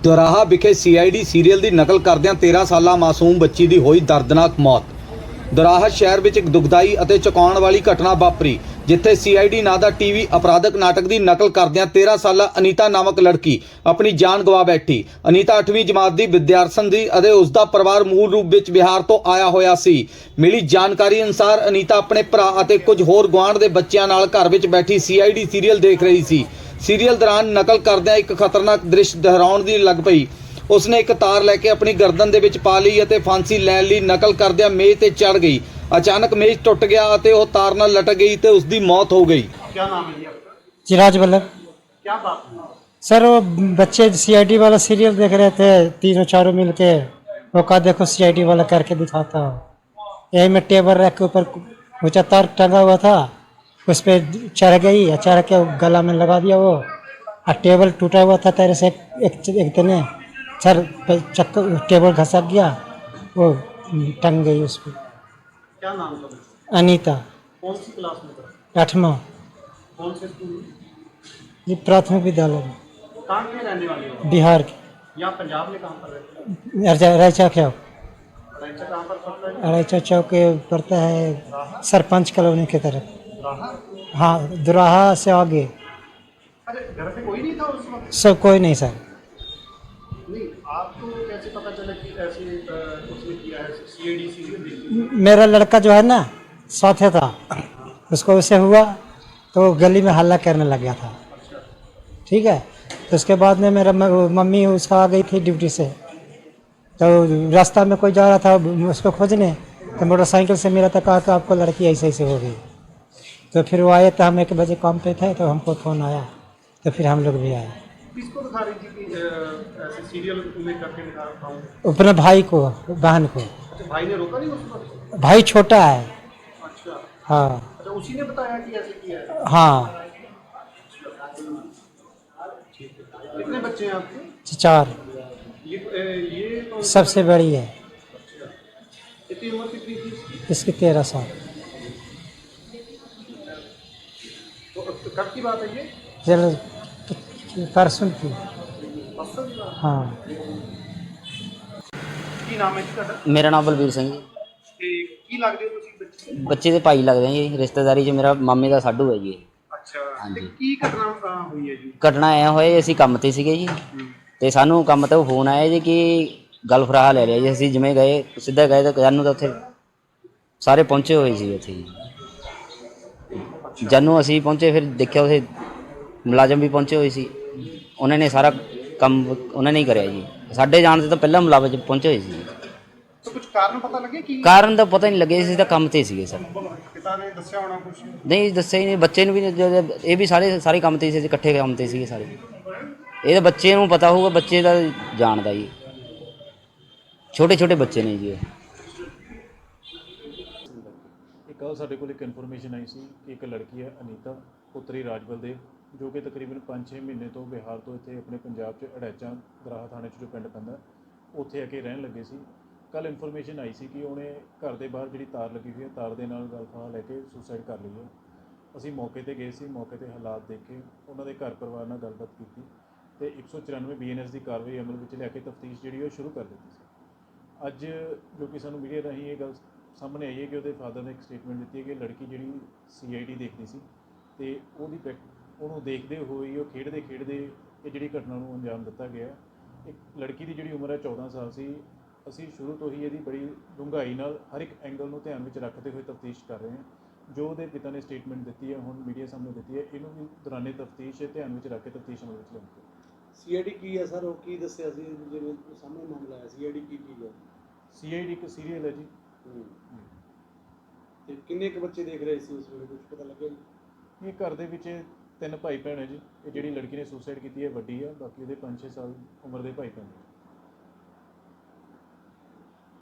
ਦੁਰਾਹਾ ਵਿਖੇ CID serial ਦੀ ਨਕਲ ਕਰਦਿਆਂ 13 ਸਾਲਾ ਮਾਸੂਮ ਬੱਚੀ ਦੀ ਹੋਈ ਦਰਦਨਾਕ ਮੌਤ। ਦੁਰਾਹਾ ਸ਼ਹਿਰ ਵਿੱਚ ਇੱਕ ਦੁਖਦਾਈ ਅਤੇ ਚੁਕਾਉਣ ਵਾਲੀ ਘਟਨਾ ਵਾਪਰੀ, ਜਿੱਥੇ ਸੀਆਈਡੀ ਨਾਂ ਦਾ ਟੀਵੀ ਅਪਰਾਧਕ ਨਾਟਕ ਦੀ ਨਕਲ ਕਰਦਿਆਂ 13 ਸਾਲਾ ਅਨੀਤਾ ਨਾਮਕ ਲੜਕੀ ਆਪਣੀ ਜਾਨ ਗਵਾ ਬੈਠੀ। ਅਨੀਤਾ 8ਵੀਂ ਜਮਾਤ ਦੀ ਵਿਦਿਆਰਥਣ ਦੀ ਅਤੇ ਉਸ ਦਾ ਪਰਿਵਾਰ ਮੂਲ ਰੂਪ ਵਿੱਚ ਬਿਹਾਰ ਤੋਂ ਆਇਆ ਹੋਇਆ ਸੀ। ਮਿਲੀ ਜਾਣਕਾਰੀ ਅਨੁਸਾਰ ਅਨੀਤਾ ਆਪਣੇ ਭਰਾ ਅਤੇ ਕੁਝ ਹੋਰ ਗੁਆਂਢ ਦੇ ਬੱਚਿਆਂ ਨਾਲ ਘਰ ਵਿੱਚ ਬੈਠੀ ਸੀਆਈਡੀ ਸੀਰੀਅਲ ਦੇਖ ਰਹੀ ਸੀ। ਸੀਰੀਅਲ ਦੌਰਾਨ ਨਕਲ ਕਰਦਿਆਂ ਇੱਕ ਖਤਰਨਾਕ ਦ੍ਰਿਸ਼ ਦੁਹਰਾਉਣ ਦੀ ਲੱਗ ਪਈ ਉਸਨੇ ਇੱਕ ਤਾਰ ਲੈ ਕੇ ਆਪਣੀ ਗਰਦਨ ਦੇ ਵਿੱਚ ਪਾ ਲਈ ਅਤੇ ਫਾਂਸੀ ਲੈਣ ਲਈ ਨਕਲ ਕਰਦਿਆਂ ਮੇਜ਼ ਤੇ ਚੜ ਗਈ ਅਚਾਨਕ ਮੇਜ਼ ਟੁੱਟ ਗਿਆ ਅਤੇ ਉਹ ਤਾਰ ਨਾਲ ਲਟਕ ਗਈ ਤੇ ਉਸ ਦੀ ਮੌਤ ਹੋ ਗਈ क्या नाम है जी आपका चिराज वल्लभ क्या बात हुई? सर वो बच्चे सीआईडी वाला सीरियल देख रहे थे तीनों चारों मिल के वो कहा देखो सीआईडी वाला करके दिखाता हो यही में टेबल रख के ऊपर ऊंचा तार टंगा हुआ था उस पर चढ़ गई और चढ़ के गला में लगा दिया वो और टेबल टूटा हुआ था तेरे से एक एक, तने सर चक्कर टेबल घसक गया वो टंग गई उस पर क्या नाम था अनीता। कौन सी क्लास में था? आठवां। कौन से स्कूल ये प्राथमिक विद्यालय में, कहाँ के रहने वाले हो? बिहार के। यहाँ पंजाब में कहाँ पर रहते हो? रायचा क्या रैचा कहाँ पर पड़ता है? अड़ैचा चौक पड़ता है सरपंच कॉलोनी की तरफ़। हाँ दुराहा से आगे। अरे घर पे कोई नहीं था उस वक्त? सब कोई नहीं सर। नहीं आपको कैसे पता चला कि ऐसे उसने किया है मेरा लड़का जो है ना साथ था। उसको उसे हुआ तो गली में हल्ला करने लग गया था। अच्छा। ठीक है? तो उसके बाद में मेरा मम्मी उसका आ गई थी ड्यूटी से। तो रास्ता में कोई जा रहा था उसको खोजने तो मोटरसाइकिल से मिला था कहा कि आपको लड़की ऐसे ऐसे हो गई। तो फिर वो आए तो हम एक बजे काम पे थे तो हमको फ़ोन आया। तो फिर हम लोग भी आए। किसको दिखा रही थी ऐसे सीरियल तुम्हें करके दिखा रहा हूँ अपने भाई को बहन को। अच्छा भाई ने रोका नहीं उस वक्त भाई छोटा है। अच्छा। हाँ। अच्छा उसी ने बताया कि ऐसे किया है? हाँ। कितने बच्चे हैं आपके? चार। ये ये तो सबसे बड़ी है। कितनी उम्र कितनी थी? इसकी? इसकी तेरह साल। कब की बात है ये चलो परसों की परसों की बात हाँ ਕੀ ਨਾਮ ਹੈ ਜੀ ਤੁਹਾਡਾ ਮੇਰਾ ਨਾਮ ਬਲਬੀਰ ਸਿੰਘ ਜੀ ਤੇ ਕੀ ਲੱਗਦੇ ਹੋ ਤੁਸੀਂ ਬੱਚੇ ਬੱਚੇ ਦੇ ਭਾਈ ਲੱਗਦੇ ਆ ਜੀ ਰਿਸ਼ਤੇਦਾਰੀ 'ਚ ਮੇਰਾ ਮਾਮੇ ਦਾ ਸਾਡੂ ਹੈ ਜੀ ਇਹ। ਅੱਛਾ ਹਾਂਜੀ। ਤੇ ਕੀ ਘਟਨਾ ਅ, ਹੋਈ ਹੈ ਜੀ ਘਟਨਾ ਐ ਹੋਏ ਅਸੀਂ ਕੰਮ ਤੇ ਸੀਗੇ ਜੀ ਤੇ ਸਾਨੂੰ ਕੰਮ ਤੋਂ ਫੋਨ ਆਇਆ ਜੀ ਕਿ ਗੱਲ ਫਰਾਹਾ ਲੈ ਲਿਆ ਜੀ ਅਸੀਂ ਜਿਵੇਂ ਗਏ ਸਿੱਧਾ ਗਏ ਤਾਂ ਜਾਨੂੰ ਤਾਂ ਉੱਥੇ ਸਾਰੇ ਪਹੁੰਚੇ ਹੋਏ ਸੀ ਉੱਥੇ ਜੀ ਜਾਨੂੰ ਅਸੀਂ ਪਹੁੰਚੇ ਫਿਰ ਦੇਖਿਆ ਉੱਥੇ ਮੁਲਾਜ਼ਮ ਵੀ ਪਹੁੰਚੇ ਹੋਏ ਸੀ। ਉਹਨਾਂ ਨੇ ਸਾਰਾ ਕੰਮ ਉਹਨਾਂ ਨੇ ਹੀ ਕਰਿਆ ਜੀ। ਸਾਡੇ ਜਾਣ ਤੋਂ ਤਾਂ ਪਹਿਲਾਂ ਮੁਲਾਜ਼ਮ ਪਹੁੰਚੇ ਹੋਏ ਸੀ। ਤਾਂ ਕੁਝ ਕਾਰਨ ਪਤਾ ਲੱਗੇ ਕੀ? ਕਾਰਨ ਤਾਂ ਪਤਾ ਨਹੀਂ ਲੱਗੇ ਸੀ ਤਾਂ ਕੰਮ ਤੇ ਸੀਗੇ ਸਰ। ਪਿਤਾ ਨੇ ਦੱਸਿਆ ਹੋਣਾ ਕੁਝ ਨਹੀਂ ਦੱਸਿਆ ਹੀ ਨਹੀਂ। ਬੱਚੇ ਨੂੰ ਵੀ ਨਹੀਂ- ਜਦੋਂ- ਇਹ ਵੀ ਸਾਰੇ ਸਾਰੇ ਕੰਮ ਤੇ ਸੀ ਇਕੱਠੇ ਕੰਮ ਤੇ ਸੀਗੇ ਸਾਰੇ। ਇਹ ਤਾਂ ਬੱਚੇ ਨੂੰ ਪਤਾ ਹੋਊਗਾ ਬੱਚੇ ਦਾ ਜਾਣਦਾ ਜੀ। ਛੋਟੇ ਛੋਟੇ ਬੱਚੇ ਨੇ ਜੀ ਇਹ। ਇੱਕ ਸਾਡੇ ਕੋਲ ਇੱਕ ਇਨਫੋਰਮੇਸ਼ਨ ਆਈ ਸੀ ਕਿ ਇੱਕ ਲੜਕੀ ਹੈ ਅਨੀਤਾ, ਪੁੱਤਰੀ ਰਾਜਬਲ ਦੇ ਜੋ ਕਿ ਤਕਰੀਬਨ 5-6 ਮਹੀਨੇ ਤੋਂ ਬਿਹਾਰ ਤੋਂ ਇੱਥੇ ਆਪਣੇ ਪੰਜਾਬ 'ਚ ਅੜੈਚਾਂ ਦਰਾਹਾ ਥਾਣੇ 'ਚ ਜੋ ਪਿੰਡ ਪੈਂਦਾ, ਉੱਥੇ ਆ ਕੇ ਰਹਿਣ ਲੱਗੇ ਸੀ। ਕੱਲ ਇਨਫੋਰਮੇਸ਼ਨ ਆਈ ਸੀ ਕਿ ਉਹਨੇ ਘਰ ਦੇ ਬਾਹਰ ਜਿਹੜੀ ਤਾਰ ਲੱਗੀ ਹੋਈ ਹੈ, ਤਾਰ ਦੇ ਨਾਲ ਗਲਫਾ ਲੈ ਕੇ ਸੁਸਾਈਡ ਕਰ ਲਈ ਹੈ। ਅਸੀਂ ਮੌਕੇ ਤੇ ਗਏ ਸੀ, ਮੌਕੇ ਤੇ ਹਾਲਾਤ ਦੇਖੇ, ਉਹਨਾਂ ਦੇ ਘਰ ਪਰਿਵਾਰ ਨਾਲ ਗੱਲਬਾਤ ਕੀਤੀ ਤੇ 194 ਬੀਐਨਐਸ ਦੀ ਕਾਰਵਾਈ ਅਮਲ ਵਿੱਚ ਲਿਆ ਕੇ ਤਫਤੀਸ਼ ਜਿਹੜੀ ਉਹ ਸ਼ੁਰੂ ਕਰ ਦਿੱਤੀ ਸੀ। ਅੱਜ ਜੋ ਕਿ ਸਾਨੂੰ ਮੀਡੀਆ ਰਾਹੀਂ ਇਹ ਗੱਲ ਸਾਹਮਣੇ ਆਈ ਹੈ ਕਿ ਉਹਦੇ ਫਾਦਰ ਨੇ ਇੱਕ ਸਟੇਟਮੈਂਟ ਦਿੱਤੀ ਹੈ ਕਿ ਲੜਕੀ ਜਿਹੜੀ ਸੀਆਈਡੀ ਦੇਖਦੀ ਸੀ ਤੇ ਉਹਦੀ ਪ੍ਰੈਕ- ਉਹਨੂੰ ਦੇਖਦੇ ਹੋਏ ਉਹ ਖੇਡਦੇ ਖੇਡਦੇ ਇਹ ਜਿਹੜੀ ਘਟਨਾ ਨੂੰ ਅੰਜਾਮ ਦਿੱਤਾ ਗਿਆ ਹੈ। ਇੱਕ ਲੜਕੀ ਦੀ ਜਿਹੜੀ ਉਮਰ ਹੈ 14 ਸਾਲ ਸੀ ਅਸੀਂ ਸ਼ੁਰੂ ਤੋਂ ਹੀ ਇਹਦੀ ਬੜੀ ਡੂੰਘਾਈ ਨਾਲ ਹਰ ਇੱਕ ਐਂਗਲ ਨੂੰ ਧਿਆਨ ਵਿੱਚ ਰੱਖਦੇ ਹੋਏ ਤਫਤੀਸ਼ ਕਰ ਰਹੇ ਹਾਂ। ਜੋ ਉਹਦੇ ਪਿਤਾ ਨੇ ਸਟੇਟਮੈਂਟ ਦਿੱਤੀ ਹੈ ਹੁਣ ਮੀਡੀਆ ਸਾਹਮਣੇ ਦਿੱਤੀ ਹੈ ਇਹਨੂੰ ਵੀ ਦੌਰਾਨੇ ਤਫਤੀਸ਼ ਧਿਆਨ ਵਿੱਚ ਰੱਖ ਕੇ ਤਫਤੀਸ਼ ਅਮਲ ਵਿੱਚ ਲਿਆਉਂਦੇ ਸੀਆਈਡੀ ਕੀ ਹੈ ਸਰ? ਉਹ ਕੀ ਦੱਸਿਆ ਸੀ? ਜਿਵੇਂ ਸਾਹਮਣੇ ਮਾਮਲਾ ਆਇਆ ਸੀਆਈਡੀ ਕੀ ਚੀਜ਼ ਹੈ? ਸੀਆਈਡੀ ਇੱਕ ਸੀਰੀਅਲ ਹੈ ਜੀ। ਤੇ ਕਿੰਨੇ ਕੁ ਬੱਚੇ ਦੇਖ ਰਹੇ ਸੀ ਉਸ ਵੇਲੇ? ਕੁਝ ਪਤਾ ਲੱਗਿਆ ਜੀ? ਇਹ ਘਰ ਦੇ ਵਿੱਚ ਤਿੰਨ ਭਾਈ ਭੈਣ ਹੈ ਜੀ। ਇਹ ਜਿਹੜੀ ਲੜਕੀ ਨੇ ਸੁਸਾਈਡ ਕੀਤੀ ਹੈ, ਵੱਡੀ ਹੈ। ਬਾਕੀ ਉਹਦੇ 5-6 ਸਾਲ ਉਮਰ ਦੇ ਭਾਈ ਭੈਣ ਨੇ।